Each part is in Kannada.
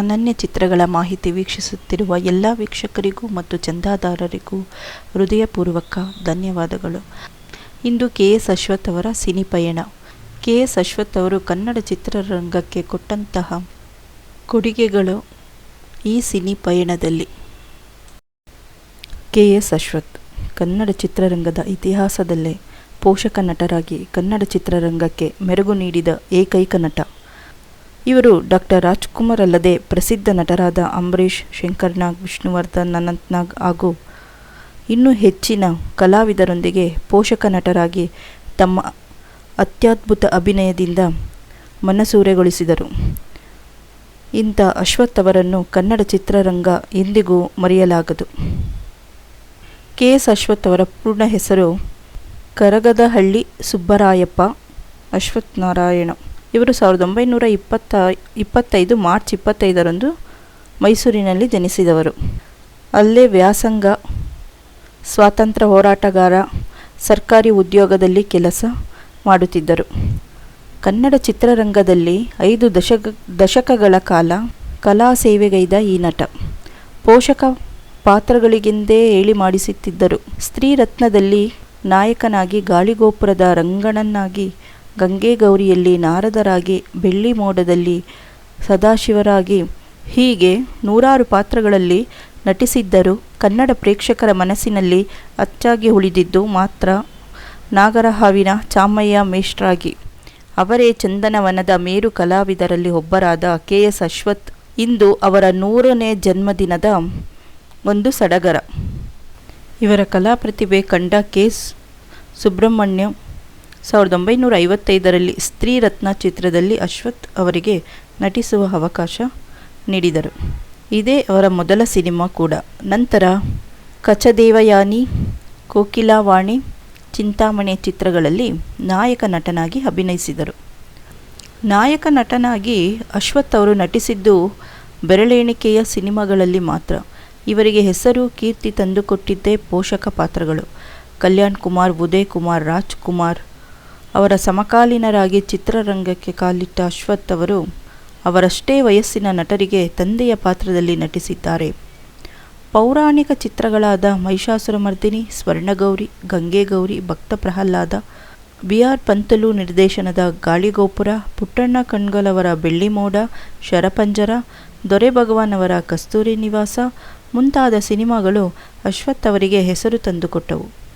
ಅನನ್ಯ ಚಿತ್ರಗಳ ಮಾಹಿತಿ ವೀಕ್ಷಿಸುತ್ತಿರುವ ಎಲ್ಲ ವೀಕ್ಷಕರಿಗೂ ಮತ್ತು ಚಂದಾದಾರರಿಗೂ ಹೃದಯಪೂರ್ವಕ ಧನ್ಯವಾದಗಳು. ಇಂದು ಕೆ ಎಸ್ ಅಶ್ವಥ್ ಅವರ ಸಿನಿಪಯಣ ಕೆ ಎಸ್ ಅಶ್ವಥ್ ಅವರು ಕನ್ನಡ ಚಿತ್ರರಂಗಕ್ಕೆ ಕೊಟ್ಟಂತಹ ಕೊಡುಗೆಗಳು ಈ ಸಿನಿಪಯಣದಲ್ಲಿ ಕೆ ಎಸ್ ಅಶ್ವಥ್ ಕನ್ನಡ ಚಿತ್ರರಂಗದ ಇತಿಹಾಸದಲ್ಲೇ ಪೋಷಕ ನಟರಾಗಿ ಕನ್ನಡ ಚಿತ್ರರಂಗಕ್ಕೆ ಮೆರುಗು ನೀಡಿದ ಏಕೈಕ ನಟ. ಇವರು ಡಾಕ್ಟರ್ ರಾಜ್ಕುಮಾರ್ ಅಲ್ಲದೆ ಪ್ರಸಿದ್ಧ ನಟರಾದ ಅಂಬರೀಷ್ ಶಂಕರ್ನಾಗ್ ವಿಷ್ಣುವರ್ಧನ್ ಅನಂತ್ನಾಗ್ ಹಾಗೂ ಇನ್ನೂ ಹೆಚ್ಚಿನ ಕಲಾವಿದರೊಂದಿಗೆ ಪೋಷಕ ನಟರಾಗಿ ತಮ್ಮ ಅತ್ಯದ್ಭುತ ಅಭಿನಯದಿಂದ ಮನಸೂರೆಗೊಳಿಸಿದರು. ಇಂಥ ಅಶ್ವಥ್ ಅವರನ್ನು ಕನ್ನಡ ಚಿತ್ರರಂಗ ಎಂದಿಗೂ ಮರೆಯಲಾಗದು. ಕೆ. ಎಸ್. ಅಶ್ವಥ್ ಅವರ ಪೂರ್ಣ ಹೆಸರು ಕರಗದಹಳ್ಳಿ ಸುಬ್ಬರಾಯಪ್ಪ, ಅಶ್ವಥ್ ನಾರಾಯಣ. ಇವರು ಸಾವಿರದ ಒಂಬೈನೂರ ಇಪ್ಪತ್ತ, ಇಪ್ಪತ್ತೈದು ಮಾರ್ಚ್ ಇಪ್ಪತ್ತೈದರಂದು ಮೈಸೂರಿನಲ್ಲಿ ಜನಿಸಿದವರು. ಅಲ್ಲೇ ವ್ಯಾಸಂಗ, ಸ್ವಾತಂತ್ರ್ಯ ಹೋರಾಟಗಾರ, ಸರ್ಕಾರಿ ಉದ್ಯೋಗದಲ್ಲಿ ಕೆಲಸ ಮಾಡುತ್ತಿದ್ದರು. ಕನ್ನಡ ಚಿತ್ರರಂಗದಲ್ಲಿ ಐದು ದಶಕ, ದಶಕಗಳ ಕಾಲ ಕಲಾ ಸೇವೆಗೈದ ಈ ನಟ. ಪೋಷಕ ಪಾತ್ರಗಳಿಗೆಂದೇ ಹೇಳಿ ಮಾಡಿಸುತ್ತಿದ್ದರು. ಸ್ತ್ರೀರತ್ನದಲ್ಲಿ ನಾಯಕನಾಗಿ ಗಾಳಿಗೋಪುರದ ರಂಗಣ್ಣನಾಗಿ ಗಂಗೆ ಗೌರಿಯಲ್ಲಿ ನಾರದರಾಗಿ ಬೆಳ್ಳಿ ಮೋಡದಲ್ಲಿ ಸದಾಶಿವರಾಗಿ ಹೀಗೆ ನೂರಾರು ಪಾತ್ರಗಳಲ್ಲಿ ನಟಿಸಿದ್ದರೂ. ಕನ್ನಡ ಪ್ರೇಕ್ಷಕರ ಮನಸ್ಸಿನಲ್ಲಿ ಅಚ್ಚಾಗಿ ಉಳಿದಿದ್ದು ಮಾತ್ರ ನಾಗರಹಾವಿನ ಚಾಮಯ್ಯ ಮೇಷ್ಟ್ರಾಗಿ. ಅವರೇ ಚಂದನವನದ ಮೇರು ಕಲಾವಿದರಲ್ಲಿ ಒಬ್ಬರಾದ ಕೆ ಎಸ್ ಅಶ್ವಥ್. ಇಂದು ಅವರ ನೂರನೇ ಜನ್ಮದಿನದ ಒಂದು ಸಡಗರ. ಇವರ ಕಲಾ ಪ್ರತಿಭೆ ಕಂಡ ಕೆ ಸುಬ್ರಹ್ಮಣ್ಯಂ ಸುಬ್ರಹ್ಮಣ್ಯ ಸಾವಿರದ ಒಂಬೈನೂರ ಐವತ್ತೈದರಲ್ಲಿ ಸ್ತ್ರೀರತ್ನ ಚಿತ್ರದಲ್ಲಿ ಅಶ್ವಥ್ ಅವರಿಗೆ ನಟಿಸುವ ಅವಕಾಶ ನೀಡಿದರು. ಇದೇ ಅವರ ಮೊದಲ ಸಿನಿಮಾ ಕೂಡ. ನಂತರ ಕಚದೇವಯಾನಿ, ಕೋಕಿಲಾವಾಣಿ, ಚಿಂತಾಮಣಿ ಚಿತ್ರಗಳಲ್ಲಿ ನಾಯಕ ನಟನಾಗಿ ಅಭಿನಯಿಸಿದರು. ನಾಯಕ ನಟನಾಗಿ ಅಶ್ವಥ್ ಅವರು ನಟಿಸಿದ್ದು ಬೆರಳೆಣಿಕೆಯ ಸಿನಿಮಾಗಳಲ್ಲಿ ಮಾತ್ರ. ಇವರಿಗೆ ಹೆಸರು, ಕೀರ್ತಿ ತಂದುಕೊಟ್ಟಿದ್ದೇ ಪೋಷಕ ಪಾತ್ರಗಳು. ಕಲ್ಯಾಣ್ ಕುಮಾರ್, ಉದಯ್ ಕುಮಾರ್ ರಾಜ್ಕುಮಾರ್ ಅವರ ಸಮಕಾಲೀನರಾಗಿ ಚಿತ್ರರಂಗಕ್ಕೆ ಕಾಲಿಟ್ಟ ಅಶ್ವಥ್ ಅವರು ಅವರಷ್ಟೇ ವಯಸ್ಸಿನ ನಟರಿಗೆ ತಂದೆಯ ಪಾತ್ರದಲ್ಲಿ ನಟಿಸಿದ್ದಾರೆ. ಪೌರಾಣಿಕ ಚಿತ್ರಗಳಾದ ಮಹಿಷಾಸುರಮರ್ದಿನಿ, ಸ್ವರ್ಣಗೌರಿ, ಗಂಗೆಗೌರಿ ಭಕ್ತ ಪ್ರಹ್ಲಾದ ಬಿ ಆರ್ ಪಂತಲು ನಿರ್ದೇಶನದ ಗಾಳಿಗೋಪುರ, ಪುಟ್ಟಣ್ಣ ಕಣ್ಗಲವರ ಬೆಳ್ಳಿಮೋಡ, ಶರಪಂಜರ, ದೊರೆ ಭಗವಾನ್ ಅವರ ಕಸ್ತೂರಿ ನಿವಾಸ ಮುಂತಾದ ಸಿನಿಮಾಗಳು ಅಶ್ವಥ್ ಅವರಿಗೆ ಹೆಸರು ತಂದುಕೊಟ್ಟವು.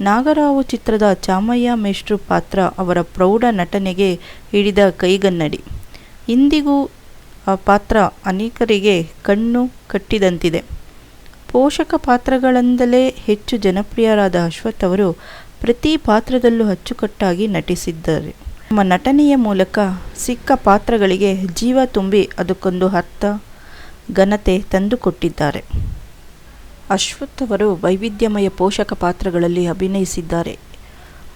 ನಾಗರಾವು ಚಿತ್ರದ ಚಾಮಯ್ಯ ಮೇಷ್ಟ್ರು ಪಾತ್ರ ಅವರ ಪ್ರೌಢ ನಟನೆಗೆ ಹಿಡಿದ ಕೈಗನ್ನಡಿ. ಇಂದಿಗೂ ಆ ಪಾತ್ರ ಅನೇಕರಿಗೆ ಕಣ್ಣು ಕಟ್ಟಿದಂತಿದೆ. ಪೋಷಕ ಪಾತ್ರಗಳಿಂದಲೇ ಹೆಚ್ಚು ಜನಪ್ರಿಯರಾದ ಅಶ್ವಥ್ ಅವರು ಪ್ರತಿ ಪಾತ್ರದಲ್ಲೂ ಅಚ್ಚುಕಟ್ಟಾಗಿ ನಟಿಸಿದ್ದಾರೆ. ನಮ್ಮ ನಟನೆಯ ಮೂಲಕ ಸಿಕ್ಕ ಪಾತ್ರಗಳಿಗೆ ಜೀವ ತುಂಬಿ ಅದಕ್ಕೊಂದು ಅರ್ಥ ಘನತೆ ತಂದುಕೊಟ್ಟಿದ್ದಾರೆ. ಅಶ್ವಥ್ ಅವರು ವೈವಿಧ್ಯಮಯ ಪೋಷಕ ಪಾತ್ರಗಳಲ್ಲಿ ಅಭಿನಯಿಸಿದ್ದಾರೆ.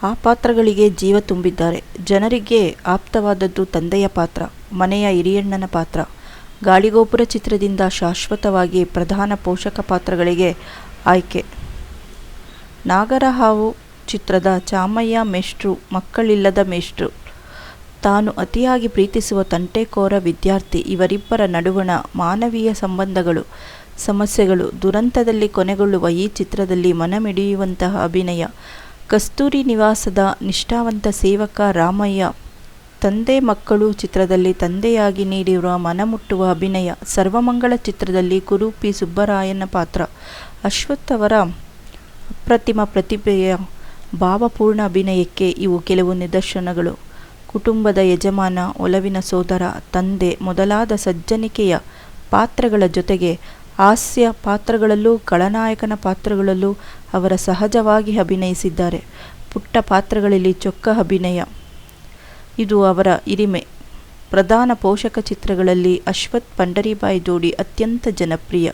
ಆ ಪಾತ್ರಗಳಿಗೆ ಜೀವ ತುಂಬಿದ್ದಾರೆ. ಜನರಿಗೆ ಆಪ್ತವಾದದ್ದು ತಂದೆಯ ಪಾತ್ರ, ಮನೆಯ ಹಿರಿಯಣ್ಣನ ಪಾತ್ರ. ಗಾಳಿಗೋಪುರ ಚಿತ್ರದಿಂದ ಶಾಶ್ವತವಾಗಿ ಪ್ರಧಾನ ಪೋಷಕ ಪಾತ್ರಗಳಿಗೆ ಆಯ್ಕೆ. ನಾಗರಹಾವು ಚಿತ್ರದ ಚಾಮಯ್ಯ ಮೇಷ್ಟ್ರು, ಮಕ್ಕಳಿಲ್ಲದ ಮೇಷ್ಟ್ರು. ತಾನು ಅತಿಯಾಗಿ ಪ್ರೀತಿಸುವ ತಂಟೆಕೋರ ವಿದ್ಯಾರ್ಥಿ ಇವರಿಬ್ಬರ ನಡುವಣ ಮಾನವೀಯ ಸಂಬಂಧಗಳು, ಸಮಸ್ಯೆಗಳು, ದುರಂತದಲ್ಲಿ ಕೊನೆಗೊಳ್ಳುವ ಈ ಚಿತ್ರದಲ್ಲಿ ಮನಮಿಡಿಯುವಂತಹ ಅಭಿನಯ. ಕಸ್ತೂರಿ ನಿವಾಸದ ನಿಷ್ಠಾವಂತ ಸೇವಕ ರಾಮಯ್ಯ, ತಂದೆ ಮಕ್ಕಳು ಚಿತ್ರದಲ್ಲಿ ತಂದೆಯಾಗಿ ನೀಡಿರುವ ಮನಮುಟ್ಟುವ ಅಭಿನಯ. ಸರ್ವಮಂಗಳ ಚಿತ್ರದಲ್ಲಿ ಕುರುಪಿ ಸುಬ್ಬರಾಯನ ಪಾತ್ರ. ಅಶ್ವಥ್ ಅವರ ಅಪ್ರತಿಮ ಪ್ರತಿಭೆಯ ಭಾವಪೂರ್ಣ ಅಭಿನಯಕ್ಕೆ ಇವು ಕೆಲವು ನಿದರ್ಶನಗಳು. ಕುಟುಂಬದ ಯಜಮಾನ, ಒಲವಿನ ಸೋದರ, ತಂದೆ ಮೊದಲಾದ ಸಜ್ಜನಿಕೆಯ ಪಾತ್ರಗಳ ಜೊತೆಗೆ ಹಾಸ್ಯ ಪಾತ್ರಗಳಲ್ಲೂ ಖಳನಾಯಕನ ಪಾತ್ರಗಳಲ್ಲೂ ಅವರ ಸಹಜವಾಗಿ ಅಭಿನಯಿಸಿದ್ದಾರೆ. ಪುಟ್ಟ ಪಾತ್ರಗಳಲ್ಲಿ ಚೊಕ್ಕ ಅಭಿನಯ. ಇದು ಅವರ ಹಿರಿಮೆ. ಪ್ರಧಾನ ಪೋಷಕ ಚಿತ್ರಗಳಲ್ಲಿ ಅಶ್ವಥ್ ಪಂಡರಿಬಾಯಿ ಜೋಡಿ ಅತ್ಯಂತ ಜನಪ್ರಿಯ.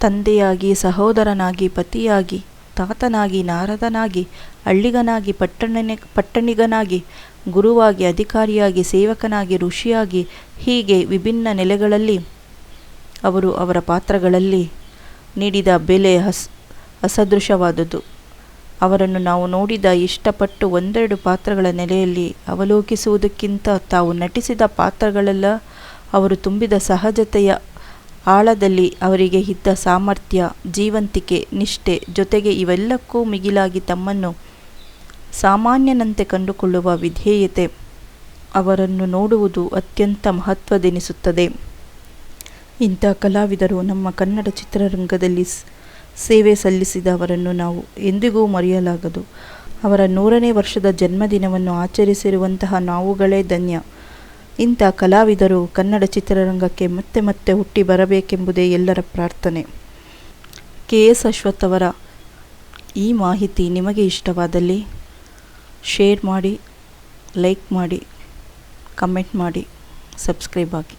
ತಂದೆಯಾಗಿ, ಸಹೋದರನಾಗಿ, ಪತಿಯಾಗಿ ತಾತನಾಗಿ, ನಾರದನಾಗಿ, ಹಳ್ಳಿಗನಾಗಿ, ಪಟ್ಟಣನೆ, ಪಟ್ಟಣಿಗನಾಗಿ, ಗುರುವಾಗಿ, ಅಧಿಕಾರಿಯಾಗಿ, ಸೇವಕನಾಗಿ, ಋಷಿಯಾಗಿ, ಹೀಗೆ ವಿಭಿನ್ನ ನೆಲೆಗಳಲ್ಲಿ ಅವರು ಅವರ ಪಾತ್ರಗಳಲ್ಲಿ ನೀಡಿದ ಬೆಲೆ ಹಸ್, ಅಸದೃಶವಾದುದು. ಅವರನ್ನು ನಾವು ನೋಡಿದ ಇಷ್ಟಪಟ್ಟು ಒಂದೆರಡು ಪಾತ್ರಗಳ ನೆಲೆಯಲ್ಲಿ ಅವಲೋಕಿಸುವುದಕ್ಕಿಂತ ತಾವು ನಟಿಸಿದ ಪಾತ್ರಗಳೆಲ್ಲ ಅವರು ತುಂಬಿದ ಸಹಜತೆಯ ಆಳದಲ್ಲಿ ಅವರಿಗೆ ಇದ್ದ ಸಾಮರ್ಥ್ಯ, ಜೀವಂತಿಕೆ, ನಿಷ್ಠೆ ಜೊತೆಗೆ ಇವೆಲ್ಲಕ್ಕೂ ಮಿಗಿಲಾಗಿ ತಮ್ಮನ್ನು ಸಾಮಾನ್ಯನಂತೆ ಕಂಡುಕೊಳ್ಳುವ ವಿಧೇಯತೆ ಅವರನ್ನು ನೋಡುವುದು ಅತ್ಯಂತ ಮಹತ್ವದೆನಿಸುತ್ತದೆ ಇಂಥ ಕಲಾವಿದರು ನಮ್ಮ ಕನ್ನಡ ಚಿತ್ರರಂಗದಲ್ಲಿ ಸೇವೆ ಸಲ್ಲಿಸಿದವರನ್ನು ನಾವು ಎಂದಿಗೂ ಮರೆಯಲಾಗದು. ಅವರ ನೂರನೇ ವರ್ಷದ ಜನ್ಮದಿನವನ್ನು ಆಚರಿಸಿರುವಂತಹ ನಾವುಗಳೇ ಧನ್ಯ. ಇಂಥ ಕಲಾವಿದರು ಕನ್ನಡ ಚಿತ್ರರಂಗಕ್ಕೆ ಮತ್ತೆ ಮತ್ತೆ ಹುಟ್ಟಿ ಬರಬೇಕೆಂಬುದೇ ಎಲ್ಲರ ಪ್ರಾರ್ಥನೆ. ಕೆ. ಎಸ್. ಅಶ್ವಥ್ ಅವರ ಈ ಮಾಹಿತಿ ನಿಮಗೆ ಇಷ್ಟವಾದಲ್ಲಿ ಶೇರ್ ಮಾಡಿ, ಲೈಕ್ ಮಾಡಿ, ಕಮೆಂಟ್ ಮಾಡಿ, ಸಬ್ಸ್ಕ್ರೈಬ್ ಆಗಿ.